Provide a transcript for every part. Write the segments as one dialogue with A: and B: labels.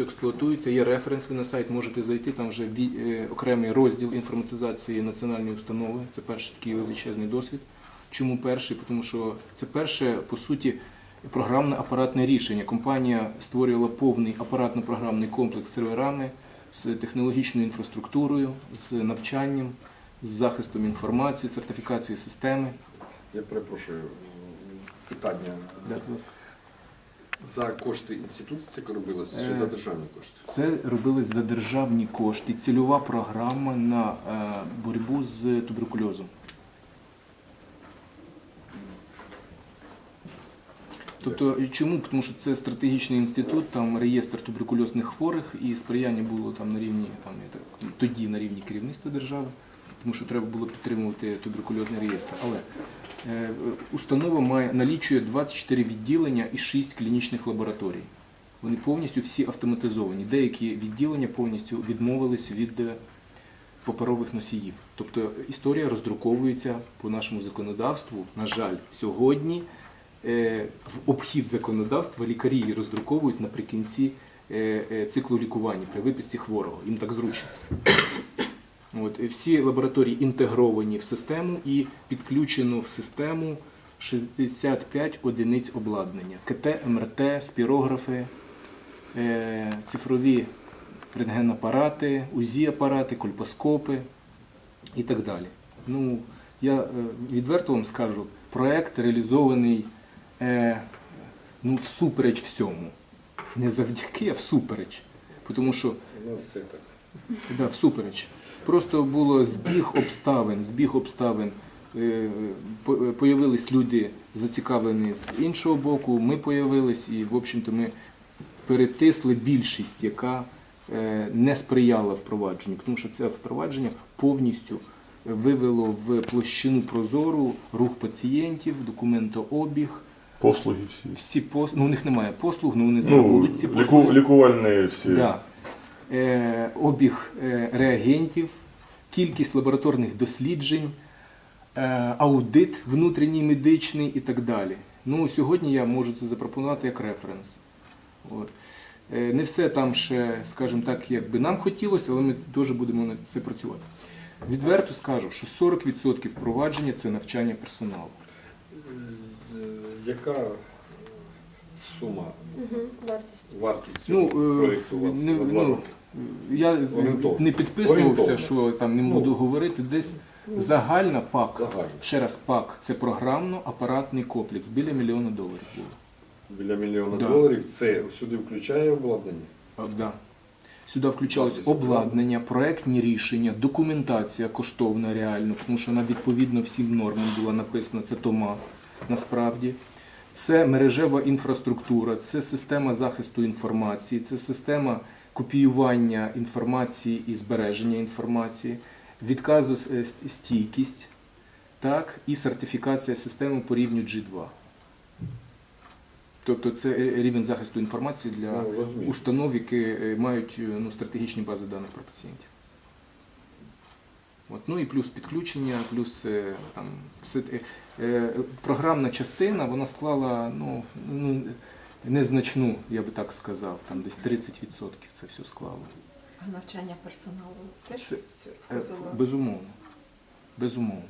A: часу експлуатується. Є референс, ви на сайт можете зайти, там вже е, окремий розділ інформатизації національної установи. Це перший такий величезний досвід. Чому перший? Тому що це перше, по суті, програмне апаратне рішення. Компанія створювала повний апаратно-програмний комплекс з серверами, з технологічною інфраструктурою, з навчанням, з захистом інформації, сертифікацією системи.
B: Я перепрошую, питання.
A: Да, будь ласка.
B: За кошти інституту це робилось чи
A: Е,
B: за державні кошти?
A: Це робилось за державні кошти, цільова програма на е, боротьбу з туберкульозом. Тобто чому? Тому що це стратегічний інститут, там реєстр туберкульозних хворих і сприяння було там на рівні там, тоді на рівні керівництва держави, тому що треба було підтримувати туберкульозний реєстр. Але е, установа має налічує 24 відділення і 6 клінічних лабораторій. Вони повністю всі автоматизовані. Деякі відділення повністю відмовились від е, паперових носіїв. Тобто історія роздруковується по нашому законодавству. На жаль, сьогодні е, в обхід законодавства лікарі її роздруковують наприкінці е, е, циклу лікування при виписці хворого. Їм так зручно. От, всі лабораторії інтегровані в систему і підключено в систему 65 одиниць обладнання: КТ, МРТ, спірографи, е, цифрові рентгенапарати, УЗІ-апарати, кольпоскопи і так далі. Ну, я е, відверто вам скажу, проект реалізований е, ну, всупереч всьому. Не завдяки, а всупереч. Тому що
B: У нас це так.
A: Да, всупереч. Просто було збіг обставин, збіг обставин. Е, Появились люди зацікавлені з іншого боку, ми появились і, в общем-то, ми перетисли більшість, яка е, не сприяла впровадженню, тому що це впровадження повністю вивело в площину прозору рух пацієнтів, документообіг.
C: Послуги всі.
A: Всі пос... ну, у них немає послуг, але вони зараз
C: Ну,
A: ці послуги.
C: лікувальні всі.
A: Да. Е, обіг е, реагентів, кількість лабораторних досліджень, е, аудит внутрішній медичний і так далі. Ну, сьогодні я можу це запропонувати як референс. От. Не все там ще, скажімо так, як би нам хотілося, але ми теж будемо над це працювати. Відверто скажу, що 40% впровадження це навчання персоналу.
B: Яка сума,
D: Угу, вартість.
B: вартість
A: Ну,
B: цього проєкту у вас
A: не, ну, я не підписувався, що там не
B: Ну.
A: буду говорити. Десь загальна пак,
B: Загально.
A: ще раз пак, це програмно-апаратний комплекс біля мільйона доларів було.
B: Біля мільйона
A: Да.
B: доларів. Це сюди включає обладнання?
A: Да. Сюди включалось обладнання, проектні рішення, документація коштовна реально, тому що вона відповідно всім нормам була написана, це тома насправді. Це мережева інфраструктура, це система захисту інформації, це система копіювання інформації і збереження інформації, відказостійкість, так, і сертифікація системи по рівню G2. Тобто це рівень захисту інформації для
B: Ну,
A: установ, які е, мають е, ну, стратегічні бази даних про пацієнтів. От, ну і плюс підключення, плюс е, там, все, е, програмна частина вона склала ну, ну, незначну, я би так сказав, там десь 30% це все склало.
E: А навчання персоналу теж
A: Це- Е,
E: входило?
A: Безумовно. Безумовно.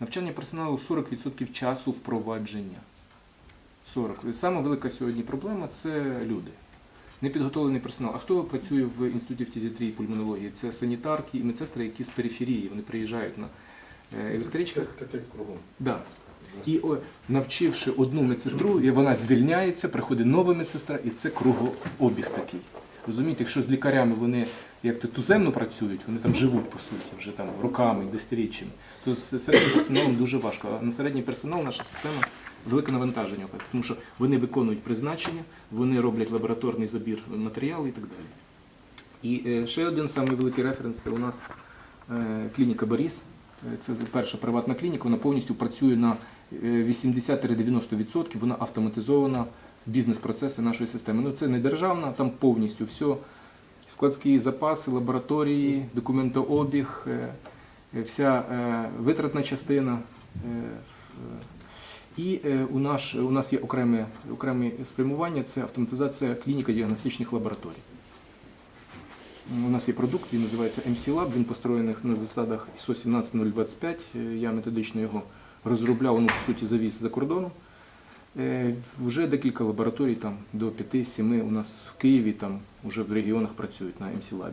A: Навчання персоналу 40% часу впровадження. 40. Саме велика сьогодні проблема це люди. Непідготовлений персонал. А хто працює в інституті фтизіатрії і пульмонології? Це санітарки і медсестри, які з периферії. Вони приїжджають на е, електричках.
B: Так, так як кругом.
A: Да. І о, навчивши одну медсестру, і вона звільняється, приходить нова медсестра, і це кругообіг такий. Розумієте, якщо з лікарями вони як то туземно працюють, вони там живуть по суті, вже там роками, десятиріччями, то з середнім персоналом дуже важко. А на середній персонал наша система велике навантаження, тому що вони виконують призначення, вони роблять лабораторний забір матеріалу і так далі. І е, ще один самий великий референс це у нас е, клініка Боріс. Е, Це перша приватна клініка, вона повністю працює на е, 80-90%, вона автоматизована бізнес-процеси нашої системи. Ну це не державна, там повністю все. Складські запаси, лабораторії, документообіг, е, е, вся е, витратна частина. е, І е, у, наш, у нас є окреме, окреме спрямування це автоматизація клініко-діагностичних лабораторій. У нас є продукт, він називається MC Lab, він построєний на засадах ISO 17025. Е, Я методично його розробляв, ну, по суті, завіз за кордоном. Е, Вже декілька лабораторій, там до 5-7 у нас в Києві, там вже в регіонах працюють на MC Lab.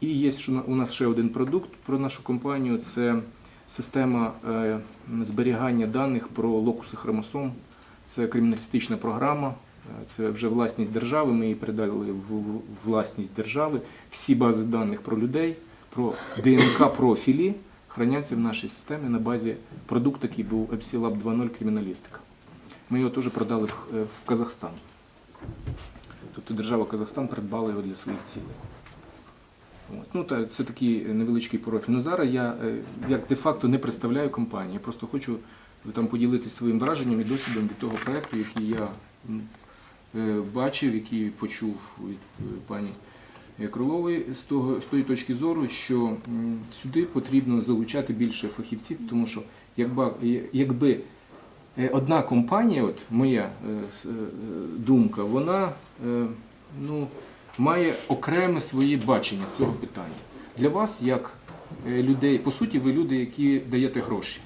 A: І є у нас ще один продукт про нашу компанію це система е, зберігання даних про локуси хромосом. Це криміналістична програма, це вже власність держави. Ми її передали в в власність держави. Всі бази даних про людей, про ДНК профілі храняться в нашій системі на базі продукту, який був EPSI-Lab 2.0 криміналістика. Ми його теж продали в, е, Казахстан. Тобто держава Казахстан придбала його для своїх цілей. Ну, та, це такий невеличкий профіль. Ну, зараз я е, як де-факто не представляю компанію. Я просто хочу е, там поділитися своїм враженням і досвідом від того проекту, який я бачив, який почув від е, пані е, Крилової з, того, з тої точки зору, що сюди потрібно залучати більше фахівців, тому що якби, е, одна компанія, от моя е, е, думка, вона е, ну, має окреме своє бачення цього питання. Для вас, як е, людей, по суті, ви люди, які даєте гроші.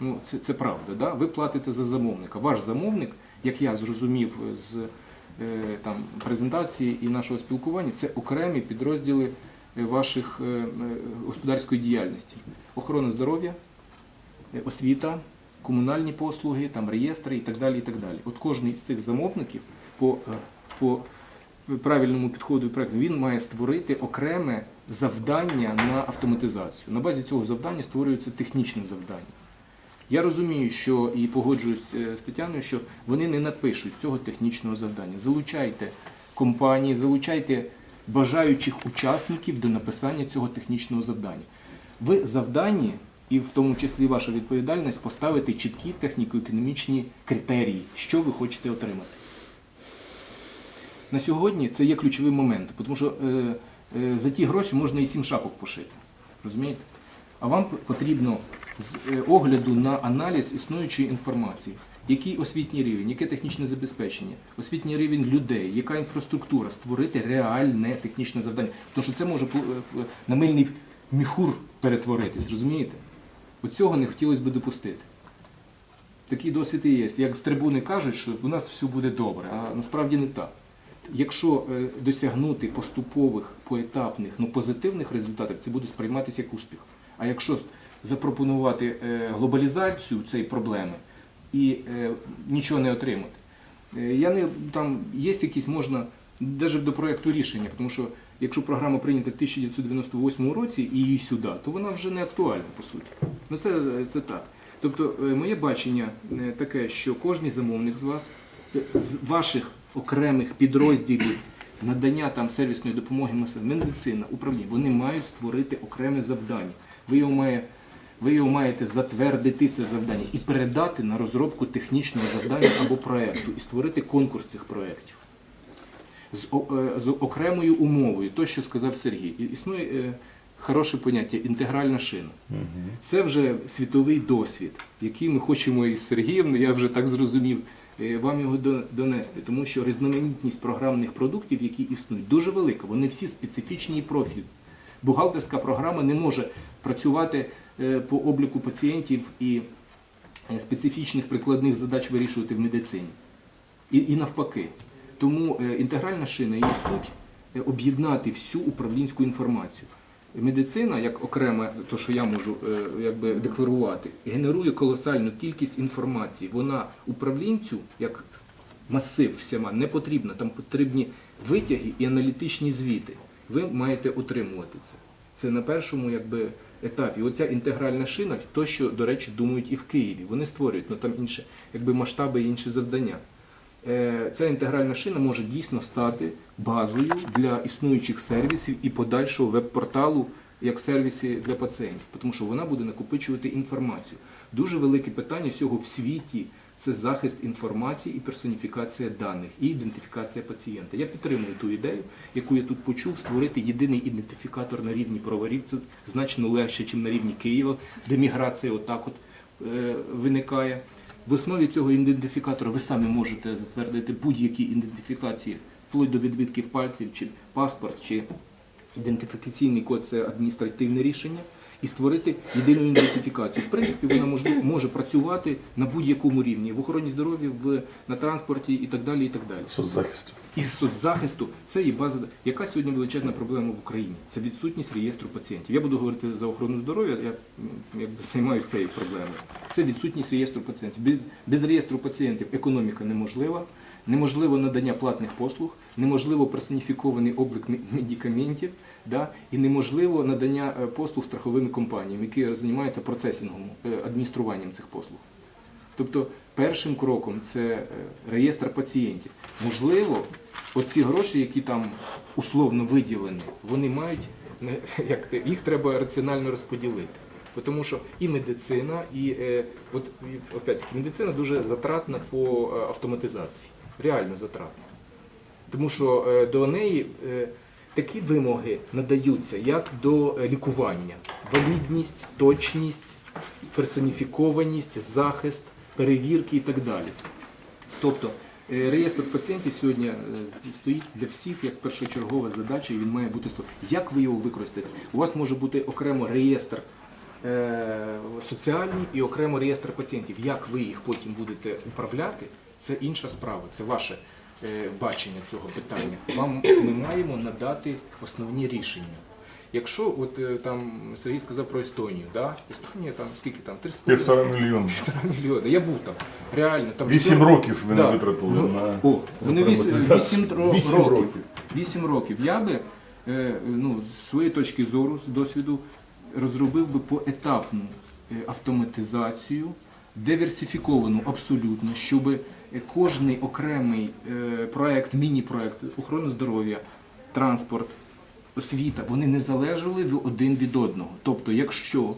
A: Ну, це, це правда, да? ви платите за замовника. Ваш замовник, як я зрозумів з е, там, презентації і нашого спілкування, це окремі підрозділи е, ваших е, е, господарської діяльності. Охорона здоров'я, е, освіта, комунальні послуги, там, реєстри і так далі. І так далі. От кожен з цих замовників по, е, по правильному підходу і проекту, він має створити окреме завдання на автоматизацію. На базі цього завдання створюється технічне завдання. Я розумію, що і погоджуюсь е, з Тетяною, що вони не напишуть цього технічного завдання. Залучайте компанії, залучайте бажаючих учасників до написання цього технічного завдання. Ви завданні, і в тому числі ваша відповідальність, поставити чіткі техніко-економічні критерії, що ви хочете отримати. На сьогодні це є ключовий момент, тому що е, е, за ті гроші можна і сім шапок пошити. Розумієте? А вам потрібно з е, огляду на аналіз існуючої інформації, який освітній рівень, яке технічне забезпечення, освітній рівень людей, яка інфраструктура, створити реальне технічне завдання. Тому що це може е, на мильний міхур перетворитись, розумієте? Оцього не хотілося б допустити. Такий досвід і є. Як з трибуни кажуть, що у нас все буде добре, а насправді не так. Якщо е, досягнути поступових, поетапних, ну позитивних результатів, це буде сприйматися як успіх. А якщо запропонувати е, глобалізацію цієї проблеми і е, нічого не отримати, е, я не там є якісь можна навіть до проекту рішення, тому що якщо програма прийнята в 1998 році і її сюди, то вона вже не актуальна по суті. Ну це, це так. Тобто, моє бачення таке, що кожен замовник з вас, з ваших окремих підрозділів надання там сервісної допомоги медицина, управління, вони мають створити окреме завдання. Ви його, має, ви його маєте затвердити це завдання і передати на розробку технічного завдання або проекту і створити конкурс цих проєктів з, е, з окремою умовою, то, що сказав Сергій. Існує е, хороше поняття інтегральна шина. Це вже світовий досвід, який ми хочемо із Сергієм, ну, я вже так зрозумів, е, вам його до- донести. Тому що різноманітність програмних продуктів, які існують, дуже велика. Вони всі специфічні і профіль. Бухгалтерська програма не може працювати е, по обліку пацієнтів і е, специфічних прикладних задач вирішувати в медицині. І, і навпаки. Тому е, інтегральна шина її суть об'єднати всю управлінську інформацію. Медицина, як окрема, то що я можу якби декларувати, генерує колосальну кількість інформації. Вона управлінцю, як масив всіма, не потрібна. Там потрібні витяги і аналітичні звіти. Ви маєте отримувати це. Це на першому якби, етапі. Оця інтегральна шина, то, що, до речі, думають і в Києві. Вони створюють, ну там інші якби, масштаби і інші завдання. Е, Ця інтегральна шина може дійсно стати базою для існуючих сервісів і подальшого веб-порталу як сервіси для пацієнтів, тому що вона буде накопичувати інформацію. Дуже велике питання всього в світі це захист інформації і персоніфікація даних, і ідентифікація пацієнта. Я підтримую ту ідею, яку я тут почув, створити єдиний ідентифікатор на рівні броварів. Це значно легше, ніж на рівні Києва, де міграція отак от е, виникає. В основі цього ідентифікатора ви самі можете затвердити будь-які ідентифікації, вплоть до відбитків пальців, чи паспорт, чи ідентифікаційний код це адміністративне рішення, і створити єдину ідентифікацію. В принципі, вона може, може працювати на будь-якому рівні в охороні здоров'я, в на транспорті і так далі. І так далі.
C: Соцзахисту.
A: І соцзахисту це є база. Яка сьогодні величезна проблема в Україні? Це відсутність реєстру пацієнтів. Я буду говорити за охорону здоров'я, я якби займаюся цією проблемою. Це відсутність реєстру пацієнтів. Без, без реєстру пацієнтів економіка неможлива, неможливо надання платних послуг, неможливо персоніфікований облік медикаментів, да, і неможливо надання е, послуг страховими компаніями, які займаються процесінгом, е, адмініструванням цих послуг. Тобто першим кроком це е, реєстр пацієнтів. Можливо, оці гроші, які там условно виділені, вони мають як їх треба раціонально розподілити. Тому що і медицина, і от опять медицина дуже затратна по автоматизації, реально затратна. Тому що до неї такі вимоги надаються, як до е, лікування: валідність, точність, персоніфікованість, захист, перевірки і так далі. Тобто е, реєстр пацієнтів сьогодні е, стоїть для всіх як першочергова задача, і він має бути. Як ви його використаєте? У вас може бути окремо реєстр соціальний і окремо реєстр пацієнтів. Як ви їх потім будете управляти, це інша справа, це ваше бачення цього питання. Вам ми маємо надати основні рішення. Якщо от е, там Сергій сказав про Естонію, да? Естонія там скільки там? 3,5
C: Півтора мільйона.
A: півтора мільйона. Я був там. Реально там
C: Вісім
A: все-
C: років ви не
A: Да.
C: витратили
A: Ну,
C: на
A: О, вони вісім, вісім, років.
C: років.
A: Вісім років. Я би е, ну, з своєї точки зору, з досвіду, розробив би поетапну е, автоматизацію, диверсифіковану абсолютно, щоб е, кожний окремий е, проект, міні-проект охорони здоров'я, транспорт, освіта, вони не залежали один від одного. Тобто, якщо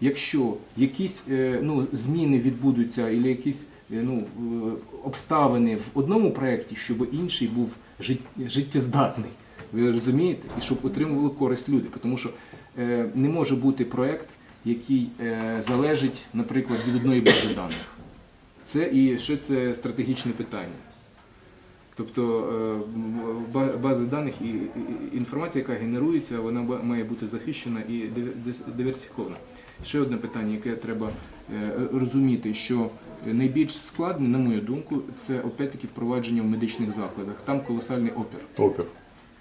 A: Якщо якісь е, ну, зміни відбудуться, або якісь е, ну, е, обставини в одному проєкті, щоб інший був життєздатний, ви розумієте? І щоб отримували користь люди. Тому що е, не може бути проєкт, який е, залежить, наприклад, від одної бази даних. Це і ще це стратегічне питання. Тобто е, бази даних і інформація, яка генерується, вона має бути захищена і дивер- диверсифікована. Ще одне питання, яке треба е, розуміти, що найбільш складне, на мою думку, це опять-таки впровадження в медичних закладах. Там колосальний опір.
C: опір.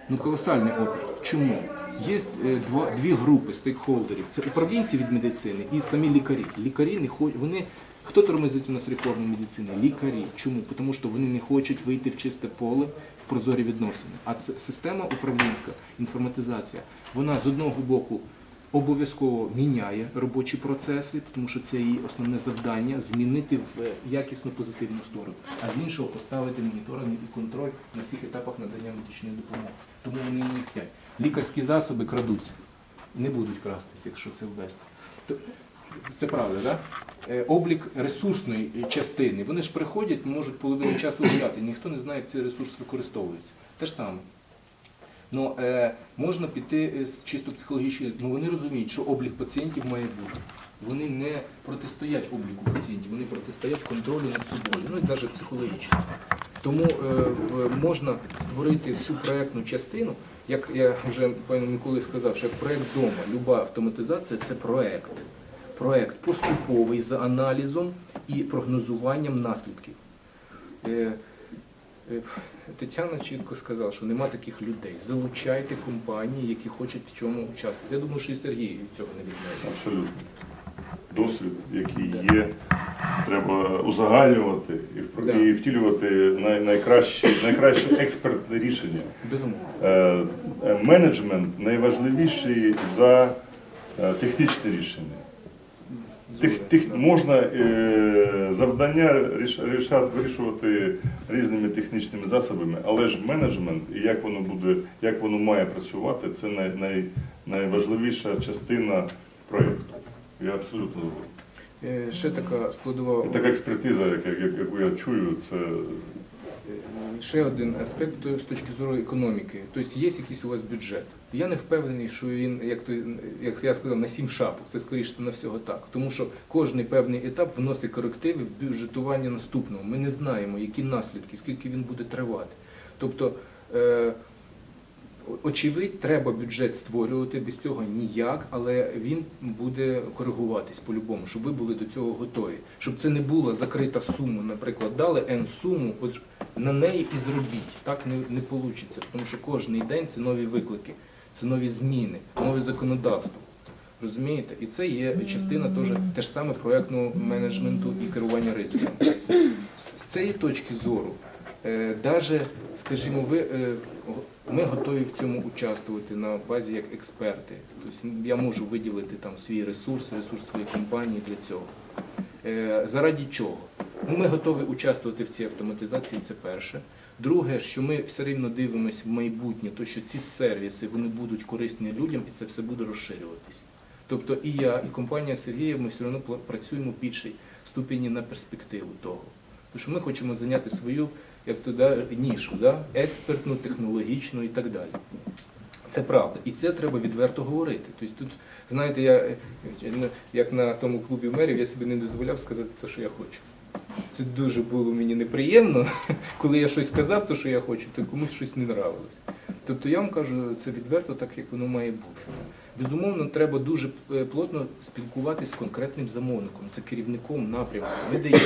A: Ну, колосальний опір. Чому? Є е, два, дві групи стейкхолдерів. Це управлінці від медицини і самі лікарі. Лікарі не хочуть, вони. Хто тормозить у нас реформу медицини? Лікарі. Чому? Тому що вони не хочуть вийти в чисте поле в прозорі відносини. А це система управлінська, інформатизація, вона з одного боку обов'язково міняє робочі процеси, тому що це її основне завдання змінити в е, якісну позитивну сторону, а з іншого поставити моніторинг і контроль на всіх етапах надання медичної допомоги. Тому вони не хочуть. Лікарські засоби крадуться, не будуть крастись, якщо це ввести. Це правда? Да? Облік ресурсної частини. Вони ж приходять, можуть половину часу гуляти. Ніхто не знає, як цей ресурс використовується. Те ж саме. Ну, е, можна піти е, з чисто психологічної, ну вони розуміють, що облік пацієнтів має бути. Вони не протистоять обліку пацієнтів, вони протистоять контролю над собою, ну і навіть психологічно. Тому е, можна створити всю проєктну частину, як я вже пану Миколи сказав, що як проєкт дома, люба автоматизація це проєкт. Проєкт поступовий за аналізом і прогнозуванням наслідків. Е, Е, Тетяна чітко сказала, що нема таких людей. Залучайте компанії, які хочуть в цьому участвувати. Я думаю, що і Сергій від цього не відмовляє.
C: Абсолютно. Досвід, який є, треба узагальнювати і,
A: Да.
C: і втілювати най, найкраще, найкраще експертне рішення.
A: Безумовно.
C: Е, менеджмент найважливіший за технічне рішення.
A: Згоден,
C: тех, можна е, завдання ріш, рішати, вирішувати різними технічними засобами, але ж менеджмент і як воно буде, як воно має працювати, це най, най, найважливіша частина проєкту. Я абсолютно згоден.
A: Е, Ще така складова.
C: Така експертиза, як- як- яку я чую, це
A: Е, Ще один аспект з точки зору економіки. Тобто є якийсь у вас бюджет. Я не впевнений, що він, як то як я сказав, на сім шапок. Це скоріше на всього так. Тому що кожний певний етап вносить корективи в бюджетування наступного. Ми не знаємо, які наслідки, скільки він буде тривати. Тобто е, Очевидь, треба бюджет створювати, без цього ніяк, але він буде коригуватись по-любому, щоб ви були до цього готові. Щоб це не була закрита сума, наприклад, дали N суму, на неї і зробіть. Так не, не вийде, тому що кожен день це нові виклики, це нові зміни, нове законодавство. Розумієте? І це є частина теж теж саме проєктного менеджменту і керування ризиками. З- цієї точки зору, даже, скажімо, ви, е, ми готові в цьому участвувати на базі як експерти. Тобто я можу виділити там свій ресурс, ресурс своєї компанії для цього. Е, Заради чого? Ну, ми готові участвувати в цій автоматизації, це перше. Друге, що ми все рівно дивимося в майбутнє, то що ці сервіси вони будуть корисні людям і це все буде розширюватись. Тобто і я, і компанія Сергія, ми все одно працюємо в більшій ступені на перспективу того. Тому що ми хочемо зайняти свою як то, нішу, да? експертну, технологічну і так далі. Це правда. І це треба відверто говорити. Тобто тут, знаєте, я ну, як на тому клубі мерів, я собі не дозволяв сказати те, що я хочу. Це дуже було мені неприємно, коли я щось казав, то, що я хочу, то комусь щось не нравилось. Тобто я вам кажу, це відверто так, як воно має бути. Безумовно, треба дуже е, плотно спілкуватися з конкретним замовником, це керівником напрямку. Ми даємо